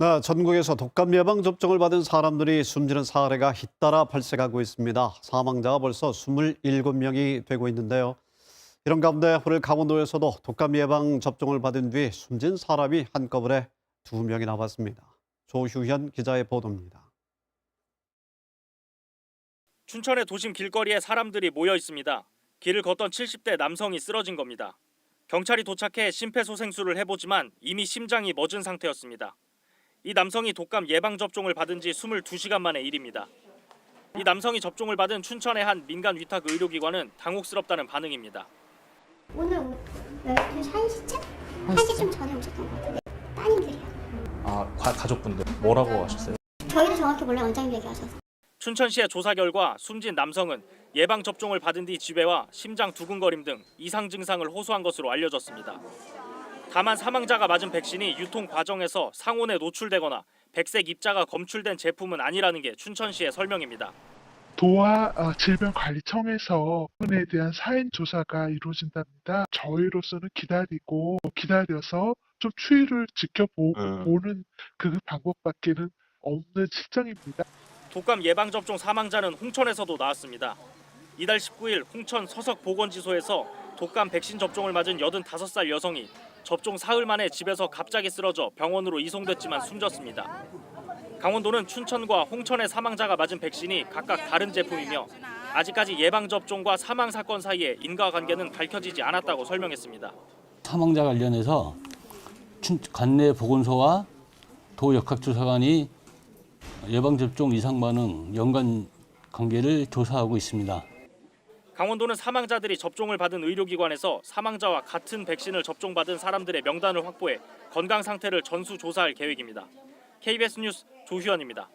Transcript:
네, 전국에서 독감 예방 접종을 받은 사람들이 숨지는 사례가 잇따라 발생하고 있습니다. 사망자가 벌써 27명이 되고 있는데요. 이런 가운데 오늘 강원도에서도 독감 예방 접종을 받은 뒤 숨진 사람이 한꺼번에 두 명이 나왔습니다. 조휴현 기자의 보도입니다. 춘천의 도심 길거리에 사람들이 모여 있습니다. 길을 걷던 70대 남성이 쓰러진 겁니다. 경찰이 도착해 심폐소생술을 해보지만 이미 심장이 멎은 상태였습니다. 이 남성이 독감 예방 접종을 받은 지 22시간 만의 일입니다. 이 남성이 접종을 받은 춘천의 한 민간 위탁 의료기관은 당혹스럽다는 반응입니다. 오늘 오- 12시 1시쯤? 1시쯤 전에 오셨던 것 같은데 따님들이요 아 가, 가족분들 뭐라고 하셨어요? 저희도 정확히 몰라 원장님 얘기하셔서 춘천시의 조사 결과 숨진 남성은 예방 접종을 받은 뒤 지배와 심장 두근거림 등 이상 증상을 호소한 것으로 알려졌습니다. 다만 사망자가 맞은 백신이 유통 과정에서 상온에 노출되거나 백색 입자가 검출된 제품은 아니라는 게 춘천시의 설명입니다. 도와 어, 질병관리청에서 부분에 대한 사인 조사가 이루어진답니다. 저희로서는 기다리고 기다려서 좀 추이를 지켜보는 그 방법밖에는 없는 실정입니다. 독감 예방 접종 사망자는 홍천에서도 나왔습니다. 이달 19일 홍천 서석 보건지소에서 독감 백신 접종을 맞은 85살 여성이 접종 사흘 만에 집에서 갑자기 쓰러져 병원으로 이송됐지만 숨졌습니다. 강원도는 춘천과 홍천의 사망자가 맞은 백신이 각각 다른 제품이며 아직까지 예방 접종과 사망 사건 사이에 인과관계는 밝혀지지 않았다고 설명했습니다. 사망자 관련해서 춘- 관내 보건소와 도 역학조사관이 예방 접종 이상 반응 연관 관계를 조사하고 있습니다. 강원도는 사망자들이 접종을 받은 의료기관에서 사망자와 같은 백신을 접종받은 사람들의 명단을 확보해 건강 상태를 전수 조사할 계획입니다. KBS 뉴스 조휴현입니다.